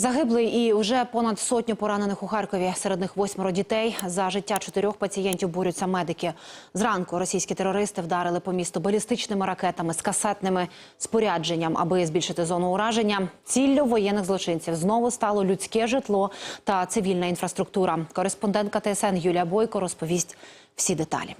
Загиблий і вже понад сотню поранених у Харкові. Серед них восьмеро дітей. За життя чотирьох пацієнтів борються медики. Зранку російські терористи вдарили по місту балістичними ракетами з касетними спорядженням, аби збільшити зону ураження. Ціллю воєнних злочинців знову стало людське житло та цивільна інфраструктура. Кореспондентка ТСН Юлія Бойко розповість всі деталі.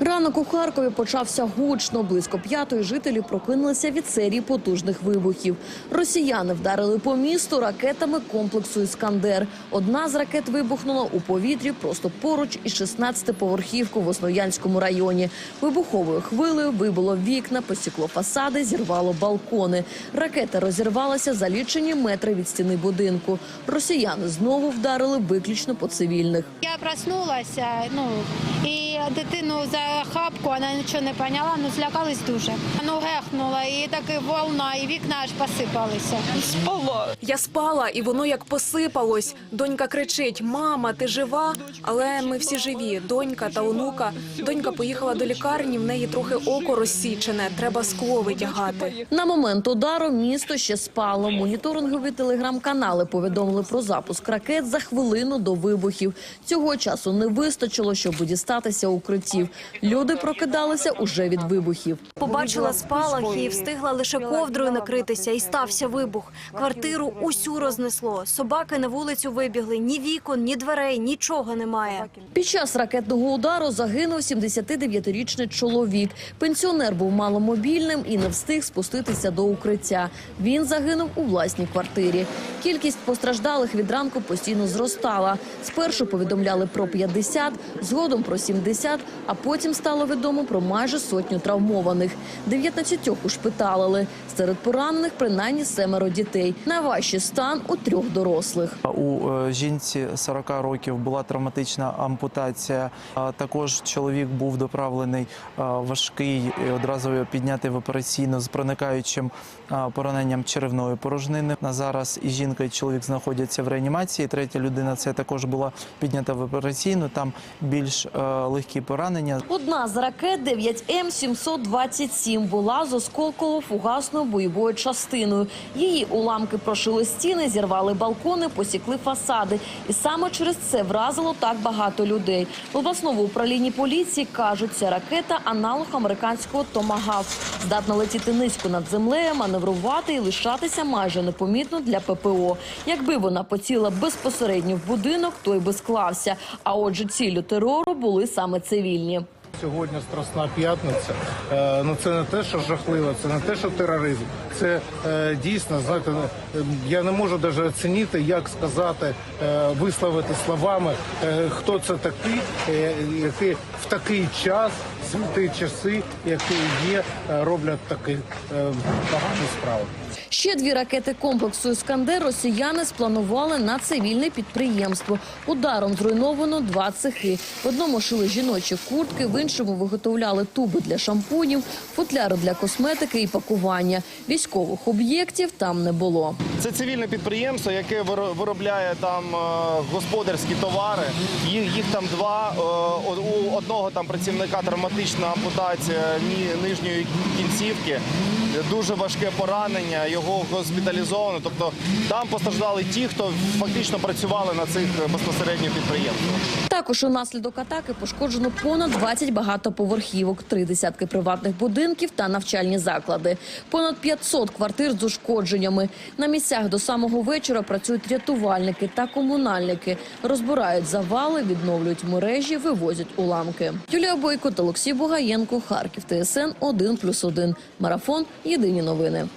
Ранок у Харкові почався гучно. Близько п'ятої жителі прокинулися від серії потужних вибухів. Росіяни вдарили по місту ракетами комплексу «Іскандер». Одна з ракет вибухнула у повітрі просто поруч із 16-поверхівку в Основ'янському районі. Вибуховою хвилею вибило вікна, посікло фасади, зірвало балкони. Ракета розірвалася за лічені метри від стіни будинку. Росіяни знову вдарили виключно по цивільних. Я проснулася, ну і дитину за хапку, вона нічого не поняла, ну злякалась дуже. Ну гехнула, і таки волна, і вікна аж посипалися. Спала. Я спала, і воно як посипалось. Донька кричить: Мама, ти жива? Але ми всі живі. Донька та онука. Донька поїхала до лікарні. В неї трохи око розсічене. Треба скло витягати. На момент удару місто ще спало. Моніторингові телеграм-канали повідомили про запуск ракет за хвилину до вибухів. Цього часу не вистачило, щоб дістатися укриттів. Люди прокидалися уже від вибухів. Побачила спалах і встигла лише ковдрою накритися, і стався вибух. Квартиру усю рознесло. Собаки на вулицю вибігли. Ні вікон, ні дверей, нічого немає. Під час ракетного удару загинув 79-річний чоловік. Пенсіонер був маломобільним і не встиг спуститися до укриття. Він загинув у власній квартирі. Кількість постраждалих від ранку постійно зростала. Спершу повідомляли про 50, згодом про 70, а потім стало відомо про майже сотню травмованих. 19 ушпиталили. Серед поранених принаймні семеро дітей. Найважчий стан у трьох дорослих. У е, жінці 40 років була травматична ампутація. Також чоловік був доправлений е, важкий і одразу підняти в операційну з проникаючим е, пораненням черевної порожнини. На зараз і жінка, і чоловік знаходяться в реанімації. Третя людина це також була піднята в операційну. Там більш легкі поранення. Одна з ракет 9М727 була з осколково-фугасною бойовою частиною. Її уламки прошили стіни, зірвали балкони, посікли фасади. І саме через це вразило так багато людей. В обласному управлінні поліції кажуть, ця ракета – аналог американського «Томагавк». Здатна летіти низько над землею, маневрувати і лишатися майже непомітно для ППО. Якби вона поціла безпосередньо в будинок, той би склався. А отже, ціллю терору були саме цивільні. Сьогодні Страсна п'ятниця. Е, ну це не те, що жахливо, це не те, що тероризм. Це е, дійсно, знаєте, е, я не можу навіть оцінити, як сказати, висловити словами, хто це такий, який в такий час, світі часи, які є, роблять такі погані справи. Ще дві ракети комплексу «Іскандер» росіяни спланували на цивільне підприємство. Ударом зруйновано два цехи. В одному шили жіночі куртки, в іншому виготовляли туби для шампунів, футляри для косметики і пакування. Військових об'єктів там не було. Це цивільне підприємство, яке виро- виробляє там е, господарські товари. Їх, там два. Е, У одного там працівника травматична ампутація нижньої кінцівки, дуже важке поранення, його госпіталізовано. Тобто там постраждали ті, хто фактично працювали на цих безпосередньо підприємствах. Також унаслідок атаки пошкоджено понад 20 багатоповерхівок, три десятки приватних будинків та навчальні заклади. Понад 500 квартир з ушкодженнями. На місцях до самого вечора працюють рятувальники та комунальники. Розбирають завали, відновлюють мережі, вивозять уламки. Юлія Бойко та Олексій Бугаєнко, Харків, ТСН 1+,1. Марафон. Єдині новини.